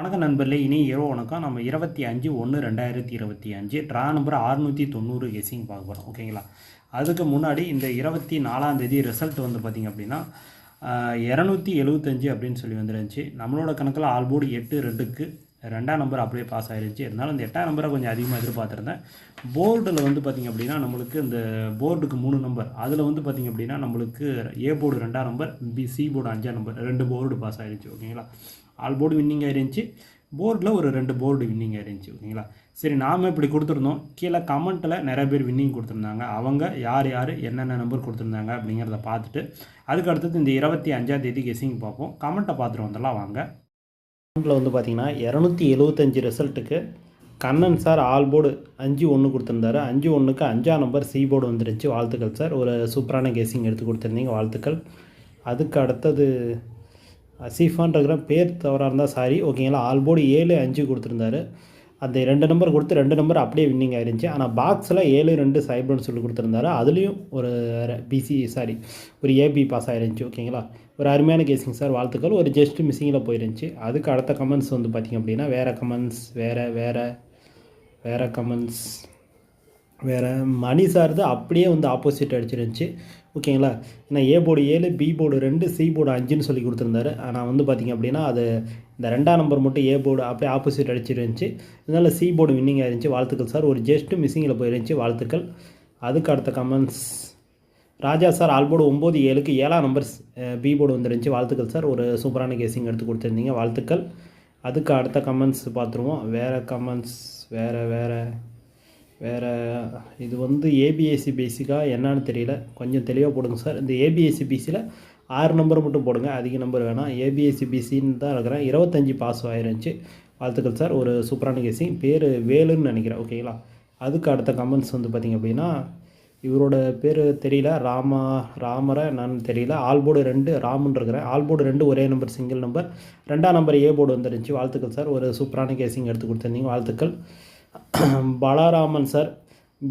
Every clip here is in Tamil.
வணக்கம் நண்பர்களே இனி இரவு வணக்கம். நம்ம இருபத்தி அஞ்சு ஒன்று ரெண்டாயிரத்தி இருபத்தி அஞ்சு. ட்ரா நம்பர் அறுநூற்றி தொண்ணூறு கெஸிங் பார்க்க போகிறோம் ஓகேங்களா அதுக்கு முன்னாடி இந்த இருபத்தி நாலாம் தேதி ரிசல்ட் வந்து பார்த்திங்க அப்படின்னா இரநூத்தி எழுபத்தஞ்சு அப்படின்னு சொல்லி வந்துருந்துச்சு. நம்மளோட கணக்கில் ஆல்போர்டு எட்டு ரெண்டுக்கு ரெண்டாம் நம்பர் அப்படியே பாஸ் ஆயிருந்துச்சு. இருந்தாலும் இந்த எட்டாம் நம்பரை கொஞ்சம் அதிகமாக எதிர்பார்த்துருந்தேன். போர்டில் வந்து பார்த்திங்க அப்படின்னா நம்மளுக்கு இந்த போர்டுக்கு மூணு நம்பர் அதில் வந்து பார்த்திங்க அப்படின்னா நம்மளுக்கு ஏ போர்டு ரெண்டாம் நம்பர் பி சி போர்டு அஞ்சாம் நம்பர் ரெண்டு போர்டு பாஸ் ஆகிடுச்சு ஓகேங்களா ஆல் போர்டு வின்னிங் ஆயிருந்துச்சு. போர்டில் ஒரு ரெண்டு போர்டு வின்னிங் ஆயிருந்துச்சு ஓகேங்களா? சரி நாம் இப்படி கொடுத்துருந்தோம். கீழே கமெண்ட்டில் நிறைய பேர் வின்னிங் கொடுத்துருந்தாங்க. அவங்க யார் யார் என்னென்ன நம்பர் கொடுத்துருந்தாங்க அப்படிங்கிறத பார்த்துட்டு அதுக்கு அடுத்தது இந்த இருபத்தி அஞ்சாம் தேதி கெஸிங் பார்ப்போம். கமெண்ட்டை பார்த்துட்டு வந்துடலாம் வாங்க. கமெண்ட்டில் வந்து பார்த்தீங்கன்னா இரநூத்தி எழுபத்தஞ்சு ரிசல்ட்டுக்கு கண்ணன் சார் ஆல் போர்டு அஞ்சு ஒன்று கொடுத்துருந்தாரு. அஞ்சு ஒன்றுக்கு அஞ்சா நம்பர் சி போர்டு வந்துருச்சு. வாழ்த்துக்கள் சார் ஒரு சூப்பரான கேசிங் எடுத்து கொடுத்துருந்தீங்க வாழ்த்துக்கள். அதுக்கு அடுத்தது அசீஃபான்றங்கிற பேர் தவறாக இருந்தால் சாரி ஓகேங்களா ஆல் போர்டு ஏழு அஞ்சு கொடுத்துருந்தாரு. அந்த ரெண்டு நம்பர் கொடுத்து ரெண்டு நம்பர் அப்படியே வின்னிங் ஆயிருந்துச்சு. ஆனால் பாக்ஸில் ஏழு ரெண்டு சைபர்னு சொல்லி கொடுத்துருந்தாரு. அதுலேயும் ஒரு பிசி சாரி ஒரு ஏபி பாஸ் ஆயிருந்துச்சு. ஓகேங்களா ஒரு அருமையான கேசிங் சார் வாழ்த்துக்கள். ஒரு ஜஸ்ட் மிஸ்ஸிங்கில் போயிருந்துச்சு. அதுக்கு அடுத்த கமெண்ட்ஸ் வந்து பார்த்திங்க அப்படின்னா வேறு கமெண்ட்ஸ் வேறு வேறு வேறு கமெண்ட்ஸ் வேறு மணி சார்ந்து அப்படியே வந்து ஆப்போசிட் அடிச்சிருந்துச்சு. ஓகேங்களா? ஏன்னா ஏ போர்டு ஏழு பி போர்டு ரெண்டு சி போர்டு அஞ்சுன்னு சொல்லி கொடுத்துருந்தாரு. ஆனால் வந்து பார்த்திங்க அப்படின்னா அது இந்த ரெண்டாம் நம்பர் மட்டும் ஏ போர்டு அப்படியே ஆப்போசிட் அடிச்சிருந்துச்சு. இதனால் சி போர்டு வின்னிங் ஆயிருந்துச்சு. வாழ்த்துக்கள் சார். ஒரு ஜெஸ்ட்டு மிஸ்ஸிங்கில் போயிருந்துச்சு. வாழ்த்துக்கள். அதுக்கு அடுத்த கமெண்ட்ஸ் ராஜா சார் ஆல்போர்டு ஒம்பது ஏழுக்கு ஏழாம் நம்பர் பி போர்டு வந்துருந்துச்சு. வாழ்த்துக்கள் சார். ஒரு சூப்பரான கேசிங் எடுத்து கொடுத்துருந்தீங்க. வாழ்த்துக்கள். அதுக்கு அடுத்த கமெண்ட்ஸ் பார்த்துருவோம். வேறு கமெண்ட்ஸ் வேறு வேறு. வேறு இது வந்து ஏபிஎஸ்சி பேசிக்காக என்னன்னு தெரியல. கொஞ்சம் தெளிவாக போடுங்க சார். இந்த ஏபிஎஸ்சி பிசியில் ஆறு நம்பர் மட்டும் போடுங்க. அதிக நம்பர் வேணாம். ஏபிஎஸ்சி பிசின்னு தான் இருக்கிறேன். இருபத்தஞ்சி பாஸ் ஆயிருந்துச்சு. வாழ்த்துக்கள் சார். ஒரு சூப்பரான கேசிங் பேர் வேலுன்னு நினைக்கிறேன். ஓகேங்களா அதுக்கு அடுத்த கமெண்ட்ஸ் வந்து பார்த்திங்க அப்படின்னா இவரோட பேர் தெரியல. ராமா ராமரை நான் தெரியல. ஆல் போர்டு ரெண்டு ராமுன்னு இருக்கிறேன். ஆல் போர்டு ரெண்டு ஒரே நம்பர் சிங்கிள் நம்பர் ரெண்டாம் நம்பர் ஏ போர்டு வந்துருந்துச்சு. வாழ்த்துக்கள் சார். ஒரு சூப்பரான கேசிங் எடுத்து கொடுத்துருந்தீங்க. வாழ்த்துக்கள். பலராமன் சார்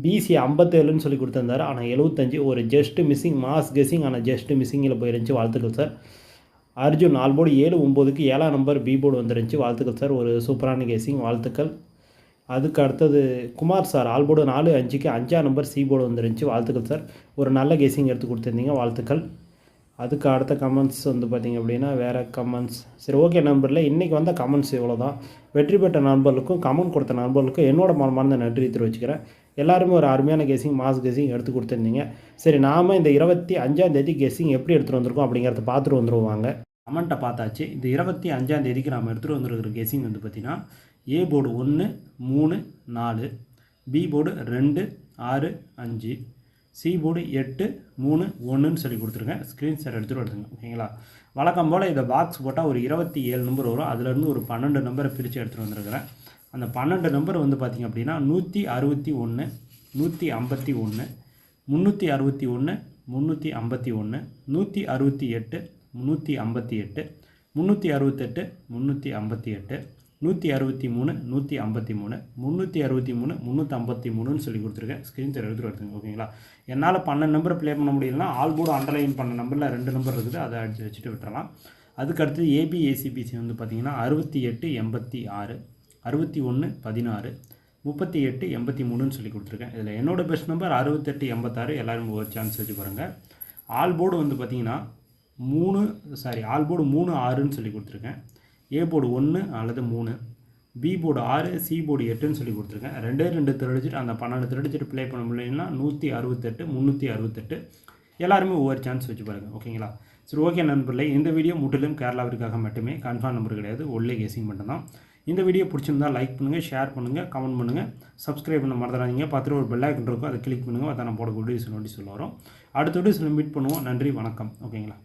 பிசி ஐம்பத்தேழுன்னு சொல்லி கொடுத்துருந்தாரு. ஆனால் எழுபத்தஞ்சு ஒரு ஜஸ்ட்டு மிஸ்ஸிங் மாஸ் கெஸ்ஸிங் ஆனால் ஜஸ்ட்டு மிஸ்ஸிங்கில் போயிருந்துச்சு. வாழ்த்துக்கள் சார். அர்ஜுன் நாலு போர்டு ஏழு ஒம்போதுக்கு ஏழாம் நம்பர் பி போர்டு வந்துருந்துச்சு. வாழ்த்துக்கள் சார். ஒரு சூப்பரான கேசிங் வாழ்த்துக்கள். அதுக்கு அடுத்தது குமார் சார் ஆல் போர்டு நாலு அஞ்சுக்கு அஞ்சாம் நம்பர் சி போர்டு வந்துருந்துச்சு. வாழ்த்துக்கள் சார். ஒரு நல்ல கேசிங் எடுத்து கொடுத்துருந்தீங்க. வாழ்த்துக்கள். அதுக்கு அடுத்த கமெண்ட்ஸ் வந்து பார்த்திங்க அப்படின்னா வேறு கமெண்ட்ஸ் சரி ஓகே நம்பரில் இன்றைக்கி வந்த கமெண்ட்ஸ் இவ்வளோ தான் வெற்றி பெற்ற நண்பர்களுக்கும் கமெண்ட் கொடுத்த நண்பர்களுக்கும் என்னோட மனமார்ந்த நன்றி தெரிவிச்சுக்கிறேன். எல்லாருமே ஒரு அருமையான கெஸிங் மாஸ் கெஸிங் எடுத்து கொடுத்துருந்தீங்க. சரி நாம் இந்த இருபத்தி அஞ்சாந்தேதி கெஸிங் எப்படி எடுத்துகிட்டு வந்திருக்கோம் அப்படிங்கிறத பார்த்துட்டு வந்துருவாங்க கமெண்ட்டை பார்த்தாச்சு. இந்த இருபத்தி அஞ்சாந்தேதிக்கு நாம் எடுத்துகிட்டு வந்துருக்கிற கெஸிங் வந்து பார்த்திங்கன்னா ஏ போர்டு ஒன்று மூணு நாலு பி போர்டு ரெண்டு ஆறு அஞ்சு சீபோர்டு எட்டு மூணு ஒன்றுன்னு சொல்லி கொடுத்துருக்கேன் ஸ்க்ரீன்ஷாட் எடுத்துகிட்டு வருதுங்க ஓகேங்களா வழக்கம் போல் இதை பாக்ஸ் போட்டால் ஒரு இருபத்தி ஏழு நம்பர் வரும். அதுலேருந்து ஒரு பன்னெண்டு நம்பரை பிரித்து எடுத்துகிட்டு வந்துருக்குறேன். அந்த பன்னெண்டு நம்பர் வந்து பார்த்திங்க அப்படின்னா நூற்றி அறுபத்தி ஒன்று நூற்றி ஐம்பத்தி ஒன்று முந்நூற்றி அறுபத்தி ஒன்று முந்நூற்றி ஐம்பத்தி ஒன்று நூற்றி அறுபத்தி எட்டு முந்நூற்றி ஐம்பத்தி எட்டு முந்நூற்றி அறுபத்தெட்டு முந்நூற்றி ஐம்பத்தி எட்டு நூற்றி அறுபத்தி மூணு நூற்றி ஐம்பத்தி மூணு முந்நூற்றி அறுபத்தி மூணு முந்நூற்றி ஐம்பத்தி மூணுன்னு சொல்லி கொடுத்துருக்கேன். ஸ்க்ரீன் ஷாட் எடுத்துகிட்டு வருதுங்க ஓகேங்களா என்னால் பன்னெண்டு நம்பர் ப்ளே பண்ண முடியலன்னா ஆல் போர்டு அண்டர்லைன் பண்ண நம்பரில் ரெண்டு நம்பர் இருக்குது அதை அடிச்சு வச்சுட்டு விட்டுறலாம். அதுக்கு அடுத்து வந்து பார்த்திங்கன்னா அறுபத்தி எட்டு எண்பத்தி ஆறு அறுபத்தி ஒன்று பதினாறு முப்பத்தி எட்டு எண்பத்தி மூணுன்னு சொல்லி கொடுத்துருக்கேன். இதில் என்னோடய பெஸ்ட் நம்பர் அறுபத்தெட்டு எண்பத்தாறு எல்லோரும் ஒரு சான்ஸ் வச்சு பாருங்கள் ஆல் போர்டு வந்து பார்த்திங்கன்னா மூணு சாரி ஆல் போர்டு மூணு ஆறுன்னு சொல்லி கொடுத்துருக்கேன். ஏ போர்டு ஒன்று அல்லது மூணு பி போர்டு ஆறு சி போர்டு எட்டுன்னு சொல்லி கொடுத்துருக்கேன். ரெண்டே ரெண்டு திருடிச்சிட்டு அந்த பன்னெண்டு திருடிச்சிட்டு ப்ளே பண்ண முடியலன்னா நூற்றி அறுபத்தெட்டு முந்நூற்றி அறுபத்தெட்டு. எல்லாருமே ஒவ்வொரு சான்ஸ் வச்சு பாருங்கள் ஓகேங்களா சரி ஓகே நண்பர்களே இந்த வீடியோ முற்றிலும் கேரளாவிற்காக மட்டுமே கன்ஃபார்ம் நம்பர் கிடையாது ஒல்லே கேசிங் மட்டும்தான். இந்த வீடியோ பிடிச்சிருந்தால் லைக் பண்ணுங்கள் ஷேர் பண்ணுங்கள் கமெண்ட் பண்ணுங்கள் சப்ஸ்கிரைப் பண்ண மறந்துடாதீங்க. பத்து ஒரு பெல் ஐக்கன் இருக்கும் அதை கிளிக் பண்ணுங்கள் அதை நான் போடக்கூடிய வீடியோஸ் நோட்டீஸ் சொல்ல வரும். அடுத்த வீடியோஸில் மீட் பண்ணுவோம். நன்றி வணக்கம் ஓகேங்களா